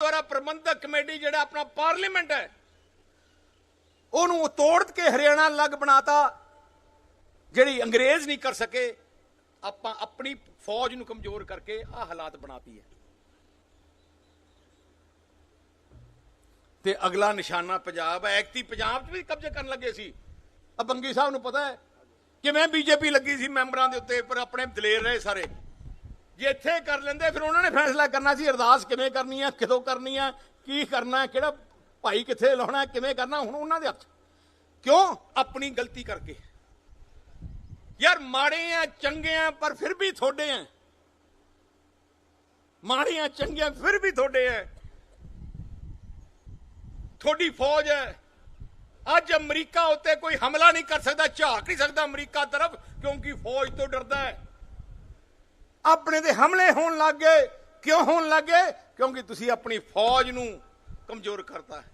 ਗੁਰਦੁਆਰਾ ਪ੍ਰਬੰਧਕ committee ਜਿਹੜਾ ਆਪਣਾ parliament ਹੈ, ਉਹਨੂੰ ਤੋੜ ਕੇ ਹਰਿਆਣਾ ਅਲੱਗ ਬਣਾਤਾ, ਜਿਹੜੀ ਅੰਗਰੇਜ਼ ਨਹੀਂ ਕਰ ਸਕੇ, ਆਪਾਂ ਆਪਣੀ ਫੌਜ ਨੂੰ ਕਮਜ਼ੋਰ ਕਰਕੇ ਆ ਹਾਲਾਤ ਬਣਾਤੀ ਹੈ। ਤੇ ਅਗਲਾ ਨਿਸ਼ਾਨਾ ਪੰਜਾਬ ਹੈ ਐਕਤੀ ਪੰਜਾਬ 'ਚ ਵੀ ਕਬਜ਼ੇ ਕਰਨ ਲੱਗੇ ਸੀ। ਆ ਬੰਗੀ ਸਾਹਿਬ ਨੂੰ ਪਤਾ ਹੈ, ਕਿਵੇਂ ਬੀਜੇਪੀ ਲੱਗੀ ਸੀ ਮੈਂਬਰਾਂ ਦੇ ਉੱਤੇ, ਪਰ ਆਪਣੇ ਦਲੇਰ ਰਹੇ ਸਾਰੇ। ਜੇ ਇੱਥੇ ਕਰ ਲੈਂਦੇ, ਫਿਰ ਉਹਨਾਂ ਨੇ ਫੈਸਲਾ ਕਰਨਾ ਸੀ, ਅਰਦਾਸ ਕਿਵੇਂ ਕਰਨੀ ਹੈ ਕਿਦੋਂ ਕਰਨੀ ਹੈ ਕੀ ਕਰਨਾ, ਕਿਹੜਾ ਭਾਈ ਕਿੱਥੇ ਲਾਉਣਾ, ਕਿਵੇਂ ਕਰਨਾ, ਹੁਣ ਉਹਨਾਂ ਦੇ ਹੱਥ। ਕਿਉਂ? ਆਪਣੀ ਗਲਤੀ ਕਰਕੇ। ਯਾਰ, ਮਾੜੇ ਆ, ਚੰਗੇ ਆ, ਪਰ ਫਿਰ ਵੀ ਥੋੜੇ ਆ। ਮਾੜੇ ਆ, ਚੰਗੇ ਆ, ਫਿਰ ਵੀ ਥੋੜੇ ਆ। ਤੁਹਾਡੀ ਫੌਜ ਹੈ। ਅੱਜ ਅਮਰੀਕਾ ਉੱਤੇ ਕੋਈ ਹਮਲਾ ਨਹੀਂ ਕਰ ਸਕਦਾ, ਝਾਕ ਨਹੀਂ ਸਕਦਾ ਅਮਰੀਕਾ ਤਰਫ, ਕਿਉਂਕਿ ਫੌਜ ਤੋਂ ਡਰਦਾ ਹੈ। ਆਪਣੇ ਤੇ ਹਮਲੇ ਹੋਣ ਲੱਗ ਗਏ। ਕਿਉਂ ਹੋਣ ਲੱਗ ਗਏ? ਕਿਉਂਕਿ ਤੁਸੀਂ ਆਪਣੀ ਫੌਜ ਨੂੰ ਕਮਜ਼ੋਰ ਕਰਤਾ ਹੈ।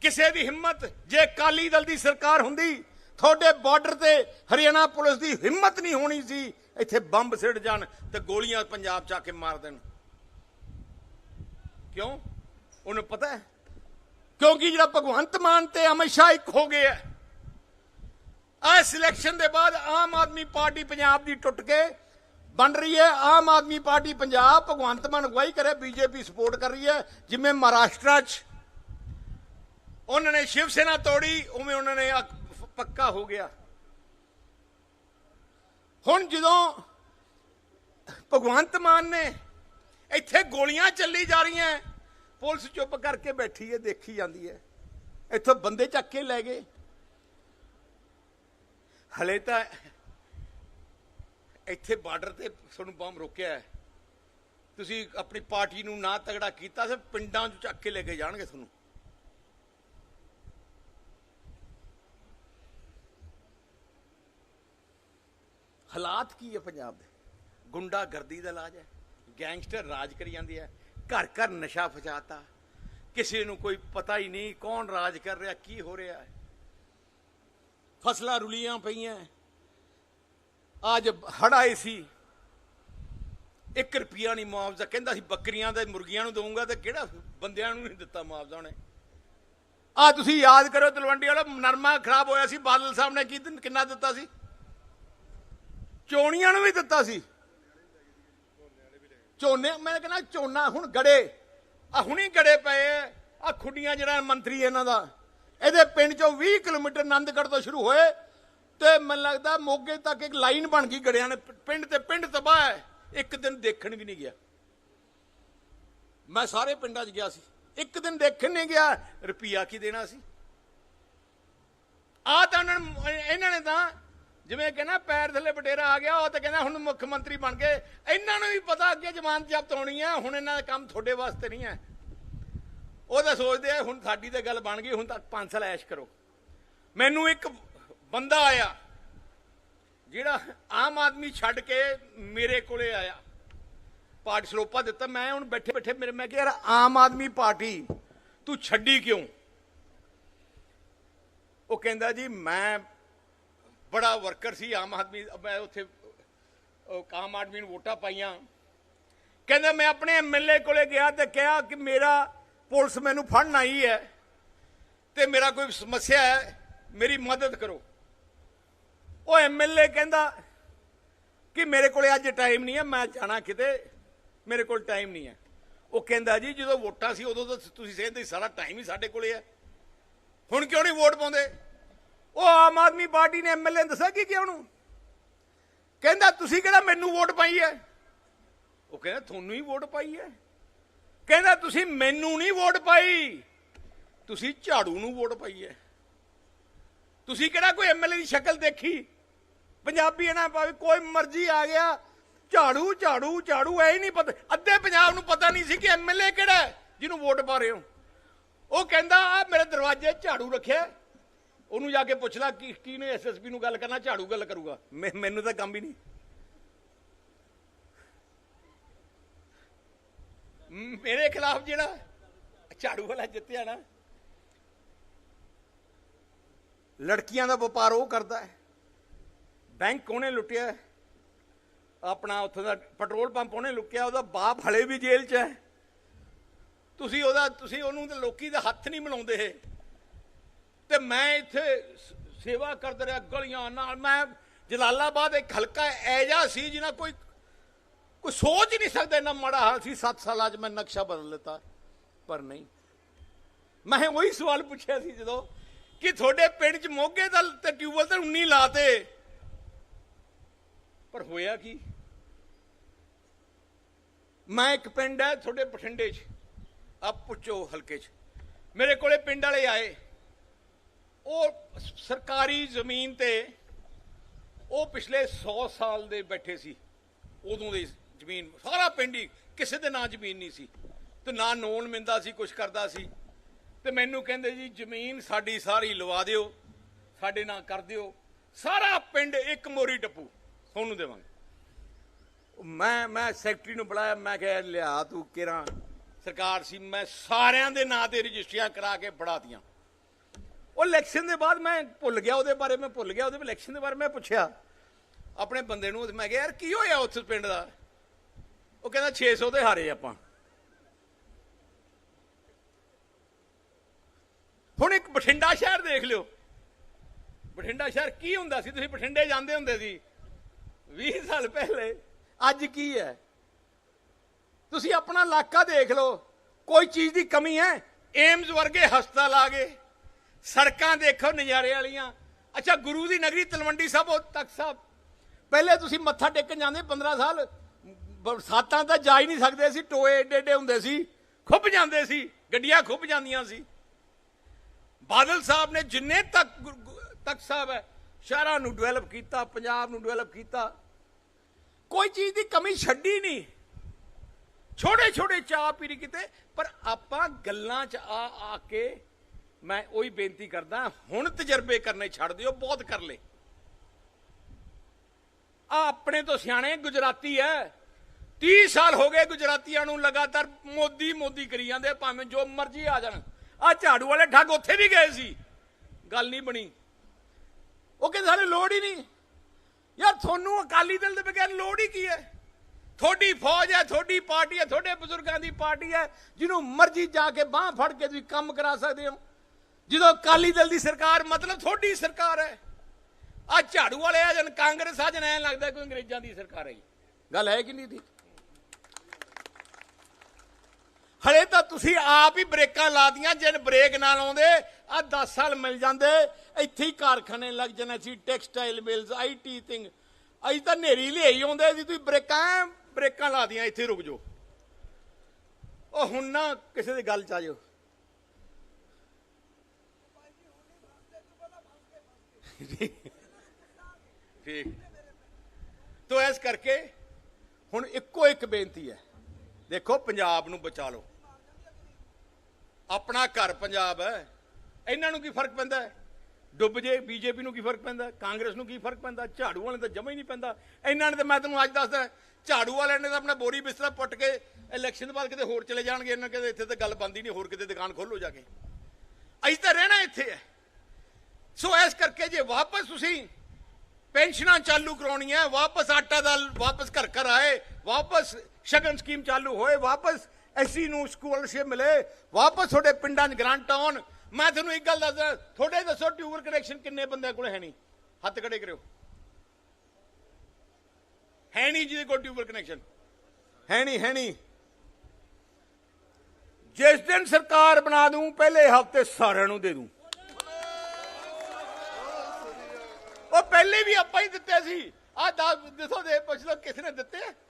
ਕਿਸੇ ਦੀ ਹਿੰਮਤ, ਜੇ ਕਾਲੀ ਦਲ ਦੀ ਸਰਕਾਰ ਹੁੰਦੀ, ਤੁਹਾਡੇ ਬਾਰਡਰ ਤੇ ਹਰਿਆਣਾ ਪੁਲਿਸ ਦੀ ਹਿੰਮਤ ਨਹੀਂ ਹੋਣੀ ਸੀ, ਇੱਥੇ ਬੰਬ ਸਿੱਟ ਜਾਣ ਤੇ ਗੋਲੀਆਂ ਪੰਜਾਬ ਚ ਆ ਕੇ ਮਾਰ ਦੇਣ। ਕਿਉਂ? ਉਹਨੂੰ ਪਤਾ ਹੈ। ਕਿਉਂਕਿ ਜਿਹੜਾ ਭਗਵੰਤ ਮਾਨ ਤੇ ਅਮਿਤ ਸ਼ਾਹ ਇੱਕ ਹੋ ਗਏ ਹੈ ਆ ਇਲੈਕਸ਼ਨ ਦੇ ਬਾਅਦ ਆਮ ਆਦਮੀ ਪਾਰਟੀ ਪੰਜਾਬ ਦੀ ਟੁੱਟ ਕੇ ਬਣ ਰਹੀ ਹੈ। ਆਮ ਆਦਮੀ ਪਾਰਟੀ ਪੰਜਾਬ ਭਗਵੰਤ ਮਾਨ ਅਗਵਾਈ ਕਰੇ, ਬੀਜੇਪੀ ਸਪੋਰਟ ਕਰ ਰਹੀ ਹੈ। ਜਿਵੇਂ ਮਹਾਰਾਸ਼ਟਰ 'ਚ ਉਹਨਾਂ ਨੇ ਸ਼ਿਵ ਸੈਨਾ ਤੋੜੀ, ਉਵੇਂ ਉਹਨਾਂ ਨੇ ਪੱਕਾ ਹੋ ਗਿਆ। ਹੁਣ ਜਦੋਂ ਭਗਵੰਤ ਮਾਨ ਨੇ ਇੱਥੇ ਗੋਲੀਆਂ ਚੱਲੀ ਜਾ ਰਹੀਆਂ, ਪੁਲਿਸ ਚੁੱਪ ਕਰਕੇ ਬੈਠੀ ਹੈ, ਦੇਖੀ ਜਾਂਦੀ ਹੈ। ਇੱਥੋਂ ਬੰਦੇ ਚੱਕ ਕੇ ਲੈ ਗਏ। ਹਲੇ ਤਾਂ ਇੱਥੇ ਬਾਰਡਰ ਤੇ ਤੁਹਾਨੂੰ ਬੰਬ ਰੋਕਿਆ ਹੈ। ਤੁਸੀਂ ਆਪਣੀ ਪਾਰਟੀ ਨੂੰ ਨਾ ਤਗੜਾ ਕੀਤਾ ਤੇ ਪਿੰਡਾਂ 'ਚ ਚੱਕ ਕੇ ਲੈ ਕੇ ਜਾਣਗੇ ਤੁਹਾਨੂੰ। ਹਾਲਾਤ ਕੀ ਹੈ ਪੰਜਾਬ ਦੇ? ਗੁੰਡਾਗਰਦੀ ਦਾ ਇਲਾਜ ਹੈ, ਗੈਂਗਸਟਰ ਰਾਜ ਕਰੀ ਜਾਂਦੇ ਹੈ ਘਰ ਘਰ ਨਸ਼ਾ ਫਸਾਤਾ, ਕਿਸੇ ਨੂੰ ਕੋਈ ਪਤਾ ਹੀ ਨਹੀਂ ਕੌਣ ਰਾਜ ਕਰ ਰਿਹਾ, ਕੀ ਹੋ ਰਿਹਾ ਹੈ। ਫਸਲਾਂ ਰੁਲੀਆਂ ਪਈਆਂ ਅੱਜ ਹੜ ਆਏ ਸੀ। 1 ਰੁਪਿਆ ਨਹੀਂ ਮੁਆਵਜ਼ਾ। ਕਹਿੰਦਾ ਸੀ, ਬੱਕਰੀਆਂ ਤੇ ਮੁਰਗੀਆਂ ਨੂੰ ਦਊਂਗਾ ਤੇ ਕਿਹੜਾ ਬੰਦਿਆਂ ਨੂੰ ਨਹੀਂ ਦਿੱਤਾ ਮੁਆਵਜ਼ਾ ਉਹਨੇ। ਆ ਤੁਸੀਂ ਯਾਦ ਕਰੋ, ਤਲਵੰਡੀ ਵਾਲਾ ਨਰਮਾ ਖਰਾਬ ਹੋਇਆ ਸੀ, ਬਾਦਲ ਸਾਹਿਬ ਨੇ ਕੀ ਕਿੰਨਾ ਦਿੱਤਾ ਸੀ? ਚੋਣੀਆਂ ਨੂੰ ਵੀ ਦਿੱਤਾ ਸੀ। ਝੋਨੇ, ਮੈਂ ਕਹਿੰਦਾ ਝੋਨਾ ਹੁਣ ਗੜੇ। ਆ ਹੁਣੀ ਗੜੇ ਪਏ ਆ ਖੁੱਡੀਆਂ ਜਿਹੜਾ ਮੰਤਰੀ ਇਹਨਾਂ ਦਾ। ਇਹਦੇ ਪਿੰਡ ਚੋਂ 20 ਕਿਲੋਮੀਟਰ ਆਨੰਦਗੜ੍ਹ ਤੋਂ ਸ਼ੁਰੂ ਹੋਏ। ਤੇ ਮੈਨੂੰ ਲੱਗਦਾ ਮੋਗੇ ਤੱਕ ਇੱਕ ਲਾਈਨ ਬਣ ਗਈ ਗੜਿਆਂ ਨੇ। ਪਿੰਡ ਤੇ ਪਿੰਡ ਤਬਾਹ ਹੈ। ਇੱਕ ਦਿਨ ਦੇਖਣ ਵੀ ਨਹੀਂ ਗਿਆ। ਮੈਂ ਸਾਰੇ ਪਿੰਡਾਂ 'ਚ ਗਿਆ ਸੀ। ਇੱਕ ਦਿਨ ਦੇਖਣ ਨਹੀਂ ਗਿਆ। ਰੁਪਈਆ ਕੀ ਦੇਣਾ ਸੀ? ਆ ਤਾਂ ਇਹਨਾਂ ਨੇ ਤਾਂ ਜਿਵੇਂ ਕਹਿੰਦਾ ਪੈਰ ਥੱਲੇ ਬਟੇਰਾ ਆ ਗਿਆ, ਉਹ ਤਾਂ ਕਹਿੰਦਾ ਹੁਣ ਮੁੱਖ ਮੰਤਰੀ ਬਣ ਗਏ। ਇਹਨਾਂ ਨੂੰ ਵੀ ਪਤਾ ਅੱਗੇ ਜ਼ਮਾਨਤ ਜ਼ਬਤ ਹੋਣੀ ਹੈ ਹੁਣ ਇਹਨਾਂ ਦਾ ਕੰਮ ਤੁਹਾਡੇ ਵਾਸਤੇ ਨਹੀਂ ਹੈ। ਉਹ ਤਾਂ ਸੋਚਦੇ ਆ, ਹੁਣ ਸਾਡੀ ਤਾਂ ਗੱਲ ਬਣ ਗਈ, ਹੁਣ ਤਾਂ ਪੰਜ ਸਾਲ ਐਸ਼ ਕਰੋ। ਮੈਨੂੰ ਇੱਕ ਬੰਦਾ ਆਇਆ, ਜਿਹੜਾ ਆਮ ਆਦਮੀ ਛੱਡ ਕੇ ਮੇਰੇ ਕੋਲੇ ਆਇਆ ਪਾਰਟੀ ਸਰੋਪਾ ਦਿੱਤਾ, ਮੈਂ ਹੁਣ ਬੈਠੇ ਬੈਠੇ ਮੇਰੇ, ਮੈਂ ਕਿਹਾ ਯਾਰ ਆਮ ਆਦਮੀ ਪਾਰਟੀ, ਤੂੰ ਛੱਡੀ ਕਿਉਂ? ਉਹ ਕਹਿੰਦਾ ਜੀ, ਮੈਂ ਬੜਾ ਵਰਕਰ ਸੀ, ਆਮ ਆਦਮੀ, ਮੈਂ ਉੱਥੇ ਆਮ ਆਦਮੀ ਨੂੰ ਵੋਟਾਂ ਪਾਈਆਂ। ਕਹਿੰਦਾ ਮੈਂ ਆਪਣੇ ਐਮਐਲਏ ਕੋਲੇ ਗਿਆ ਤੇ ਕਿਹਾ ਕਿ ਮੇਰਾ ਪੁਲਿਸ ਮੈਨੂੰ ਫੜਨ ਆਈ ਹੈ ਤੇ ਮੇਰਾ ਕੋਈ ਸਮੱਸਿਆ ਹੈ, ਮੇਰੀ ਮਦਦ ਕਰੋ। ਉਹ ਐਮਐਲਏ ਕਹਿੰਦਾ ਕਿ ਮੇਰੇ ਕੋਲੇ ਅੱਜ ਟਾਈਮ ਨਹੀਂ ਹੈ, ਮੈਂ ਜਾਣਾ ਕਿਤੇ, ਮੇਰੇ ਕੋਲ ਟਾਈਮ ਨਹੀਂ ਹੈ। ਉਹ ਕਹਿੰਦਾ ਜੀ, ਜਦੋਂ ਵੋਟਾਂ ਸੀ ਉਦੋਂ ਤਾਂ ਤੁਸੀਂ ਕਹਿੰਦੇ ਸੀ ਸਾਰਾ ਟਾਈਮ ਹੀ ਸਾਡੇ ਕੋਲੇ ਹੈ। ਹੁਣ ਕਿਉਂ ਨਹੀਂ ਵੋਟ ਪਾਉਂਦੇ? ਉਹ ਆਮ ਆਦਮੀ ਪਾਰਟੀ ਨੇ ਐਮਐਲਏ ਨੇ ਦੱਸਿਆ ਕਿ ਕਿਉਂ ਨੂੰ? ਕਹਿੰਦਾ, ਤੁਸੀਂ ਕਿਹੜਾ ਮੈਨੂੰ ਵੋਟ ਪਾਈ ਹੈ? ਉਹ ਕਹਿੰਦਾ, ਤੁਹਾਨੂੰ ਹੀ ਵੋਟ ਪਾਈ ਹੈ। ਕਹਿੰਦਾ, ਤੁਸੀਂ ਮੈਨੂੰ ਨਹੀਂ ਵੋਟ ਪਾਈ। ਤੁਸੀਂ ਝਾੜੂ ਨੂੰ ਵੋਟ ਪਾਈ ਹੈ। ਤੁਸੀਂ ਕਿਹੜਾ ਕੋਈ ਐਮਐਲਏ ਦੀ ਸ਼ਕਲ ਦੇਖੀ? ਪੰਜਾਬੀ ਨਾ ਭਾਵੇਂ ਕੋਈ ਮਰਜ਼ੀ ਆ ਗਿਆ, ਝਾੜੂ ਝਾੜੂ ਝਾੜੂ, ਐ ਹੀ ਨਹੀਂ ਪਤਾ। ਅੱਧੇ ਪੰਜਾਬ ਨੂੰ ਪਤਾ ਨਹੀਂ ਸੀ ਕਿ ਐਮਐਲਏ ਕਿਹੜਾ ਜਿਹਨੂੰ ਵੋਟ ਪਾ ਰਹੇ ਹੋ। ਉਹ ਕਹਿੰਦਾ ਆ ਮੇਰੇ ਦਰਵਾਜ਼ੇ ਝਾੜੂ ਰੱਖਿਆ ਉਹਨੂੰ ਜਾ ਕੇ ਪੁੱਛ ਲੈ ਕੀ ਕੀ ਨੇ ਐਸਐਸਪੀ ਨੂੰ ਗੱਲ ਕਰਨਾ? ਝਾੜੂ ਗੱਲ ਕਰੂਗਾ? ਮੈਂ- ਮੈਨੂੰ ਤਾਂ ਕੰਮ ਹੀ ਨਹੀਂ। ਮੇਰੇ ਖਿਲਾਫ ਜਿਹੜਾ ਝਾੜੂ ਵਾਲਾ ਜਿੱਤਿਆ ਨਾ, ਲੜਕੀਆਂ ਦਾ ਵਪਾਰ ਉਹ ਕਰਦਾ ਹੈ। ਬੈਂਕ ਉਹਨੇ ਲੁੱਟਿਆ ਆਪਣਾ ਉੱਥੋਂ ਦਾ ਪੈਟਰੋਲ ਪੰਪ ਉਹਨੇ ਲੁੱਟਿਆ ਉਹਦਾ ਬਾਪ ਹਲੇ ਵੀ ਜੇਲ੍ਹ 'ਚ ਹੈ। ਤੁਸੀਂ ਉਹਦਾ, ਤੁਸੀਂ ਉਹਨੂੰ ਤੇ ਲੋਕੀ ਦਾ ਹੱਥ ਨਹੀਂ ਮਿਲਾਉਂਦੇ ਤੇ ਮੈਂ ਇੱਥੇ ਸ- ਸੇਵਾ ਕਰਦਾ ਰਿਹਾ ਗਲੀਆਂ ਨਾਲ। ਮੈਂ ਜਲਾਲਾਬਾਦ ਇੱਕ ਹਲਕਾ ਐਜਾ ਸੀ ਜਿਹਨਾਂ ਕੋਈ ਕੋਈ ਸੋਚ ਹੀ ਨਹੀਂ ਸਕਦਾ ਇੰਨਾ ਮਾੜਾ ਹਾਲ ਸੀ। 7 ਸਾਲਾਂ 'ਚ ਮੈਂ ਨਕਸ਼ਾ ਬਦਲ ਲਿੱਤਾ, ਪਰ ਨਹੀਂ। ਮੈਂ ਉਹੀ ਸਵਾਲ ਪੁੱਛਿਆ ਸੀ ਜਦੋਂ ਕਿ ਤੁਹਾਡੇ ਪਿੰਡ 'ਚ ਮੋਗੇ ਦਾ ਤੇ ਟਿਊਬਲ ਤੇ 19 ਲਾਤੇ। ਪਰ ਹੋਇਆ ਕੀ? ਮੈਂ ਇੱਕ ਪਿੰਡ ਹੈ ਤੁਹਾਡੇ ਬਠਿੰਡੇ 'ਚ। ਆ ਪੁੱਛੋ ਹਲਕੇ 'ਚ। ਮੇਰੇ ਕੋਲੇ ਪਿੰਡ ਵਾਲੇ ਆਏ। ਉਹ ਸਰਕਾਰੀ ਜ਼ਮੀਨ ਤੇ ਉਹ ਪਿਛਲੇ 100 ਸਾਲ ਦੇ ਬੈਠੇ ਸੀ। ਉਦੋਂ ਦੀ ਜ਼ਮੀਨ। ਸਾਰਾ ਪਿੰਡ ਹੀ ਕਿਸੇ ਦੇ ਨਾਂ ਜ਼ਮੀਨ ਨਹੀਂ ਸੀ। ਤੇ ਨਾ ਨੋਨ ਮਿੰਦਾ ਸੀ, ਕੁਛ ਕਰਦਾ ਸੀ। ਤੇ ਮੈਨੂੰ ਕਹਿੰਦੇ ਜੀ, ਜ਼ਮੀਨ ਸਾਡੀ ਸਾਰੀ ਲਵਾ ਦਿਓ, ਸਾਡੇ ਨਾਂ ਕਰ ਦਿਓ। ਸਾਰਾ ਪਿੰਡ ਇੱਕ ਮੋਰੀ ਟੱਪੂ। ਤੁਹਾਨੂੰ ਦੇਵਾਂਗੇ। ਮੈਂ ਮੈਂ ਸੈਕਟਰੀ ਨੂੰ ਬੁਲਾਇਆ ਮੈਂ ਕਿਹਾ ਲਿਆ ਤੂੰ ਕਿਰਾਂ। ਸਰਕਾਰ ਸੀ ਮੈਂ ਸਾਰਿਆਂ ਦੇ ਨਾਂ ਤੇ ਰਜਿਸਟਰੀਆਂ ਕਰਾ ਕੇ ਫੜਾਤੀਆਂ। ਉਹ ਇਲੈਕਸ਼ਨ ਦੇ ਬਾਅਦ ਮੈਂ ਭੁੱਲ ਗਿਆ ਉਹਦੇ ਬਾਰੇ ਮੈਂ ਭੁੱਲ ਗਿਆ ਉਹਦੇ ਇਲੈਕਸ਼ਨ ਦੇ ਬਾਰੇ ਮੈਂ ਪੁੱਛਿਆ। ਆਪਣੇ ਬੰਦੇ ਨੂੰ ਮੈਂ ਕਿਹਾ ਯਾਰ ਕੀ ਹੋਇਆ ਉਸ ਪਿੰਡ ਦਾ? ਉਹ ਕਹਿੰਦਾ 600 ਤੇ ਹਾਰੇ ਆਪਾਂ। ਹੁਣ ਇੱਕ ਬਠਿੰਡਾ ਸ਼ਹਿਰ ਦੇਖ ਲਿਓ। ਬਠਿੰਡਾ ਸ਼ਹਿਰ ਕੀ ਹੁੰਦਾ ਸੀ? ਤੁਸੀਂ ਬਠਿੰਡੇ ਜਾਂਦੇ ਹੁੰਦੇ ਸੀ। 20 ਸਾਲ ਪਹਿਲੇ। ਅੱਜ ਕੀ ਹੈ? ਤੁਸੀਂ ਆਪਣਾ ਇਲਾਕਾ ਦੇਖ ਲਓ। ਕੋਈ ਚੀਜ਼ ਦੀ ਕਮੀ ਹੈ? ਏਮਜ਼ ਵਰਗੇ ਹਸਪਤਾਲ ਆ ਗਏ। ਸੜਕਾਂ ਦੇਖੋ ਨਜ਼ਾਰੇ ਵਾਲੀਆਂ। ਅੱਛਾ, ਗੁਰੂ ਦੀ ਨਗਰੀ ਤਲਵੰਡੀ ਸਾਹਿਬ, ਉਹ ਤਖਤ ਸਾਹਿਬ। ਪਹਿਲੇ ਤੁਸੀਂ ਮੱਥਾ ਟੇਕਣ ਜਾਂਦੇ 15 ਸਾਲ। ਬਰਸਾਤਾਂ ਤਾਂ ਜਾ ਹੀ ਨਹੀਂ ਸਕਦੇ ਸੀ। ਟੋਏ ਏਡੇ ਏਡੇ ਹੁੰਦੇ ਸੀ। ਖੁੱਭ ਜਾਂਦੇ ਸੀ। ਗੱਡੀਆਂ ਖੁੱਭ ਜਾਂਦੀਆਂ ਸੀ। ਬਾਦਲ ਸਾਹਿਬ ਨੇ ਜਿੰਨੇ ਤੱਕ ਤਖਤ ਸਾਹਿਬ ਹੈ ਸ਼ਹਿਰਾਂ ਨੂੰ ਡਿਵੈਲਪ ਕੀਤਾ, ਪੰਜਾਬ ਨੂੰ ਡਿਵੈਲਪ ਕੀਤਾ। ਕੋਈ ਚੀਜ਼ ਦੀ ਕਮੀ ਛੱਡੀ ਨਹੀਂ। ਛੋਟੇ ਛੋਟੇ ਚਾਹ ਪੀਰੀ ਕਿਤੇ, ਪਰ ਆਪਾਂ ਗੱਲਾਂ 'ਚ ਆ ਆ ਕੇ ਮੈਂ ਉਹੀ ਬੇਨਤੀ ਕਰਦਾ, ਹੁਣ ਤਜਰਬੇ ਕਰਨੇ ਛੱਡ ਦਿਓ, ਬਹੁਤ ਕਰ ਲੇ ਆ ਆਪਣੇ ਤੋਂ ਸਿਆਣੇ ਗੁਜਰਾਤੀ ਐ। 30 ਸਾਲ ਹੋ ਗਏ ਗੁਜਰਾਤੀਆਂ ਨੂੰ ਲਗਾਤਾਰ ਮੋਦੀ ਮੋਦੀ ਕਰੀ ਜਾਂਦੇ ਭਾਵੇਂ ਜੋ ਮਰਜ਼ੀ ਆ ਜਾਣ। ਆ ਝਾੜੂ ਵਾਲੇ ਠੱਗ ਉੱਥੇ ਵੀ ਗਏ ਸੀ। ਗੱਲ ਨਹੀਂ ਬਣੀ। ਉਹ ਕਹਿੰਦੇ ਸਾਨੂੰ ਲੋੜ ਹੀ ਨਹੀਂ। ਯਾਰ, ਤੁਹਾਨੂੰ ਅਕਾਲੀ ਦਲ ਦੇ ਬਗੈਰ ਲੋੜ ਹੀ ਕੀ ਹੈ? ਤੁਹਾਡੀ ਫੌਜ ਹੈ, ਤੁਹਾਡੀ ਪਾਰਟੀ ਹੈ, ਤੁਹਾਡੇ ਬਜ਼ੁਰਗਾਂ ਦੀ ਪਾਰਟੀ ਹੈ, ਜਿਹਨੂੰ ਮਰਜ਼ੀ ਜਾ ਕੇ ਬਾਹ ਫੜ ਕੇ ਤੁਸੀਂ ਕੰਮ ਕਰਾ ਸਕਦੇ ਹੋ। ਜਦੋਂ ਅਕਾਲੀ ਦਲ ਦੀ ਸਰਕਾਰ, ਮਤਲਬ ਤੁਹਾਡੀ ਸਰਕਾਰ ਹੈ। ਆ ਝਾੜੂ ਵਾਲੇ ਆ ਜਨ, ਕਾਂਗਰਸ ਆ ਜਨ, ਐ ਲੱਗਦਾ ਕੋਈ ਅੰਗਰੇਜ਼ਾਂ ਦੀ ਸਰਕਾਰ ਹੈ ਗੱਲ ਹੈ ਕਿ ਨਹੀਂ ਦੀ ਹਲੇ ਤਾਂ ਤੁਸੀਂ ਆਪ ਹੀ ਬ੍ਰੇਕਾਂ ਲਾਦੀਆਂ, ਜਿਨ ਬ੍ਰੇਕ ਨਾ ਲਾਉਂਦੇ ਆ 10 ਸਾਲ ਮਿਲ ਜਾਂਦੇ। ਇੱਥੇ ਹੀ ਕਾਰਖਾਨੇ ਲੱਗ ਜਾਣੇ ਸੀ, ਟੈਕਸਟਾਈਲ ਮਿਲਸ ਆਈਟੀ ਥਿੰਗ ਅਸੀਂ ਤਾਂ ਨੇਰੀ ਲਿਆਈ ਆਉਂਦੇ ਸੀ ਤੁਸੀਂ ਬ੍ਰੇਕਾਂ ਐਂ ਬ੍ਰੇਕਾਂ ਲਾਦੀਆਂ, ਇੱਥੇ ਰੁਕ ਜਾਓ। ਉਹ ਹੁਣ ਨਾ ਕਿਸੇ ਦੀ ਗੱਲ ਚ ਆ ਜਾਓ ਠੀਕ। ਤੋ ਇਸ ਕਰਕੇ ਹੁਣ ਇੱਕੋ ਇੱਕ ਬੇਨਤੀ ਹੈ। ਦੇਖੋ, ਪੰਜਾਬ ਨੂੰ ਬਚਾ ਲਓ। ਆਪਣਾ ਘਰ ਪੰਜਾਬ ਹੈ। ਇਹਨਾਂ ਨੂੰ ਕੀ ਫ਼ਰਕ ਪੈਂਦਾ ਹੈ? ਡੁੱਬ ਜੇ, ਬੀਜੇਪੀ ਨੂੰ ਕੀ ਫ਼ਰਕ ਪੈਂਦਾ ਕਾਂਗਰਸ ਨੂੰ ਕੀ ਫ਼ਰਕ ਪੈਂਦਾ ਝਾੜੂ ਵਾਲੇ ਤਾਂ ਜਮਾ ਹੀ ਨਹੀਂ ਪੈਂਦਾ। ਇਹਨਾਂ ਨੇ ਤਾਂ ਮੈਂ ਤੁਹਾਨੂੰ ਅੱਜ ਦੱਸਦਾ ਝਾੜੂ ਵਾਲਿਆਂ ਨੇ ਤਾਂ ਆਪਣਾ ਬੋਰੀ ਬਿਸਤਰਾ ਪੁੱਟ ਕੇ ਇਲੈਕਸ਼ਨ ਤੋਂ ਬਾਅਦ ਕਿਤੇ ਹੋਰ ਚਲੇ ਜਾਣਗੇ। ਇਹਨਾਂ ਕਹਿੰਦੇ ਇੱਥੇ ਤਾਂ ਗੱਲ ਬੰਦੀ ਨਹੀਂ, ਹੋਰ ਕਿਤੇ ਦੁਕਾਨ ਖੋਲੋ ਜਾ ਕੇ। ਅਸੀਂ ਤਾਂ ਰਹਿਣਾ ਇੱਥੇ ਹੈ। ਸੋ ਇਸ ਕਰਕੇ ਜੇ ਵਾਪਸ ਤੁਸੀਂ ਪੈਨਸ਼ਨਾਂ ਚਾਲੂ ਕਰਾਉਣੀਆਂ, ਵਾਪਸ ਆਟਾ ਦਾਲ ਵਾਪਸ ਘਰ ਘਰ ਆਏ, ਵਾਪਸ ਸ਼ਗਨ ਸਕੀਮ ਚਾਲੂ ਹੋਏ, ਵਾਪਸ ਐਸੀ ਨੂੰ ਸਕੋਲਰਸ਼ਿਪ ਮਿਲੇ, ਵਾਪਸ ਤੁਹਾਡੇ ਪਿੰਡਾਂ 'ਚ ਗ੍ਰਾਂਟ ਆਉਣ। ਮੈਂ ਤੁਹਾਨੂੰ ਇੱਕ ਗੱਲ ਦੱਸਦਾ, ਤੁਹਾਡੇ ਦੱਸੋ ਟਿਊਬਰ ਕਨੈਕਸ਼ਨ ਕਿੰਨੇ ਬੰਦਿਆਂ ਕੋਲ ਹੈ ਨਹੀਂ? ਹੱਥ ਖੜੇ ਕਰਿਓ। ਹੈ ਨਹੀਂ ਜਿਹਦੇ ਕੋਲ ਟਿਊਬਰ ਕਨੈਕਸ਼ਨ? ਹੈ ਨਹੀਂ ਹੈ ਨਹੀਂ। ਜਿਸ ਦਿਨ ਸਰਕਾਰ ਬਣਾ ਦੂੰ, ਪਹਿਲੇ ਹਫ਼ਤੇ ਸਾਰਿਆਂ ਨੂੰ ਦੇ ਦੂੰ। ਉਹ ਪਹਿਲੇ ਵੀ ਆਪਾਂ ਹੀ ਦਿੱਤੇ ਸੀ। ਆ ਦੱਸੋ ਦੇ, ਪੁੱਛ ਲਓ, ਕਿਸ ਨੇ ਦਿੱਤੇ?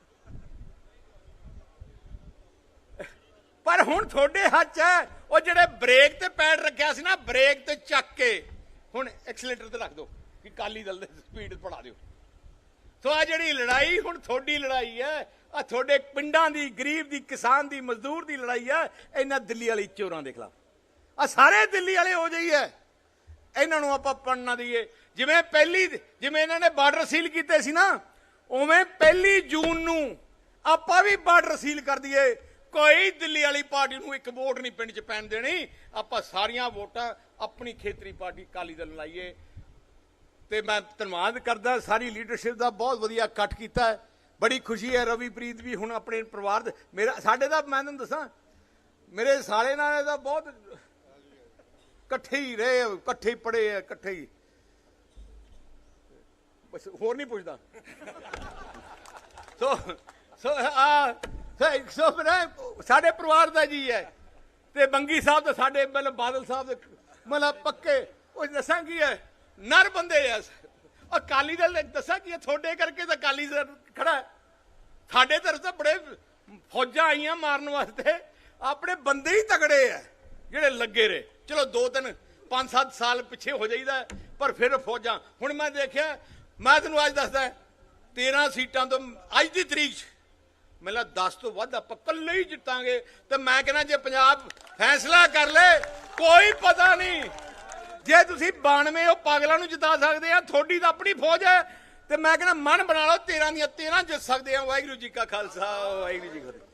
ਪਰ ਹੁਣ ਤੁਹਾਡੇ ਹੱਥ 'ਚ ਹੈ। ਉਹ ਜਿਹੜੇ ਬ੍ਰੇਕ ਤੇ ਪੈਡ ਰੱਖਿਆ ਸੀ ਨਾ, ਬ੍ਰੇਕ ਤੇ ਚੱਕ ਕੇ। ਹੁਣ ਐਕਸਲੇਟਰ ਤੇ ਰੱਖ ਦਿਓ, ਕਿ ਕਾਲੀ ਦਲ ਦੇ ਸਪੀਡ ਪੜਾ ਦਿਓ। ਸੋ ਆ ਜਿਹੜੀ ਲੜਾਈ, ਹੁਣ ਤੁਹਾਡੀ ਲੜਾਈ ਹੈ। ਆ ਤੁਹਾਡੇ ਪਿੰਡਾਂ ਦੀ, ਗਰੀਬ ਦੀ, ਕਿਸਾਨ ਦੀ, ਮਜ਼ਦੂਰ ਦੀ ਲੜਾਈ ਹੈ। ਇਹਨਾਂ ਦਿੱਲੀ ਵਾਲੀ ਚੋਰਾਂ ਦੇ ਖਿਲਾਫ। ਆ ਸਾਰੇ ਦਿੱਲੀ ਵਾਲੇ ਹੋ ਹੈ। ਇਹਨਾਂ ਨੂੰ ਆਪਾਂ ਪੜਨਾ ਦਈਏ ਜਿਵੇਂ ਪਹਿਲੀ, ਜਿਵੇਂ ਇਹਨਾਂ ਨੇ ਬਾਰਡਰ ਸੀਲ ਕੀਤੇ ਸੀ ਨਾ, ਉਵੇਂ ਪਹਿਲੀ ਜੂਨ ਨੂੰ ਆਪਾਂ ਵੀ ਬਾਰਡਰ ਸੀਲ ਕਰ ਦਈਏ। ਕੋਈ ਦਿੱਲੀ ਵਾਲੀ ਪਾਰਟੀ ਨੂੰ ਇੱਕ ਵੋਟ ਨਹੀਂ ਪਿੰਡ 'ਚ ਪੈਣ ਦੇਣੀ। ਆਪਾਂ ਸਾਰੀਆਂ ਵੋਟਾਂ ਆਪਣੀ ਖੇਤਰੀ ਪਾਰਟੀ ਕਾਲੀ ਦਲ ਲਾਈਏ। ਤੇ ਮੈਂ ਧੰਨਵਾਦ ਕਰਦਾ, ਸਾਰੀ ਲੀਡਰਸ਼ਿਪ ਦਾ ਬਹੁਤ ਵਧੀਆ ਇਕੱਠ ਕੀਤਾ ਬੜੀ ਖੁਸ਼ੀ ਹੈ ਰਵੀਪ੍ਰੀਤ ਵੀ ਹੁਣ ਆਪਣੇ ਪਰਿਵਾਰ ਦੇ ਮੇਰਾ ਸਾਡੇ ਦਾ ਮੈਂ ਤੁਹਾਨੂੰ ਦੱਸਾਂ, ਮੇਰੇ ਸਾਲੇ ਨਾਲ ਇਹਦਾ ਬਹੁਤ ਇਕੱਠੇ ਹੀ ਰਹੇ, ਇਕੱਠੇ ਹੀ ਪੜੇ ਆ, ਇਕੱਠੇ ਹੀ। ਬਸ ਹੋਰ ਨਹੀਂ ਪੁੱਛਦਾ। ਸੋ ਸੋ ਆ ਸੋ- ਸੋ ਮੇਰਾ ਸਾਡੇ ਪਰਿਵਾਰ ਦਾ ਜੀ ਹੈ। ਤੇ ਬੰਗੀ ਸਾਹਿਬ ਤਾਂ ਸਾਡੇ, ਮਤਲਬ ਬਾਦਲ ਸਾਹਿਬ ਦੇ, ਮਤਲਬ ਪੱਕੇ, ਉਹ ਦੱਸਾਂ ਕੀ ਹੈ, ਨਰ ਬੰਦੇ ਆ। ਅਕਾਲੀ ਦਲ ਨੇ ਦੱਸਾਂ ਕੀ ਤੁਹਾਡੇ ਕਰਕੇ ਤਾਂ ਅਕਾਲੀ ਦਲ ਖੜਾ ਸਾਡੇ ਤਰਫ ਤਾਂ ਬੜੇ ਫੌਜਾਂ ਆਈਆਂ ਮਾਰਨ ਵਾਸਤੇ, ਆਪਣੇ ਬੰਦੇ ਹੀ ਤਗੜੇ ਆ, ਜਿਹੜੇ ਲੱਗੇ ਰਹੇ। ਚਲੋ, ਦੋ ਤਿੰਨ, ਪੰਜ ਸੱਤ ਸਾਲ ਪਿੱਛੇ ਹੋ ਜਾਈਦਾ ਪਰ ਫਿਰ ਫੌਜਾਂ, ਹੁਣ ਮੈਂ ਦੇਖਿਆ, ਮੈਂ ਤੁਹਾਨੂੰ ਅੱਜ ਦੱਸਦਾ 13 ਸੀਟਾਂ ਤੋਂ, ਅੱਜ ਦੀ ਤਰੀਕ 'ਚ ਮੇਲਾ 10 ਤੋਂ ਵੱਧ ਆਪਾਂ ਇਕੱਲੇ ਹੀ ਜਿੱਤਾਂਗੇ। ਤੇ ਮੈਂ ਕਹਿੰਦਾ ਜੇ ਪੰਜਾਬ ਫੈਸਲਾ ਕਰ ਲੇ, ਕੋਈ ਪਤਾ ਨਹੀਂ ਜੇ ਤੁਸੀਂ 92 ਉਹ ਪਾਗਲਾਂ ਨੂੰ ਜਿਤਾ ਸਕਦੇ ਆ, ਤੁਹਾਡੀ ਤਾਂ ਆਪਣੀ ਫੌਜ ਹੈ। ਤੇ ਮੈਂ ਕਹਿੰਦਾ ਮਨ ਬਣਾ ਲਓ 13 ਦੀਆਂ 13 ਜਿੱਤ ਸਕਦੇ ਆ। ਵਾਹਿਗੁਰੂ ਜੀ ਕਾ ਖਾਲਸਾ, ਵਾਹਿਗੁਰੂ ਜੀ ਕੀ ਫਤਿਹ।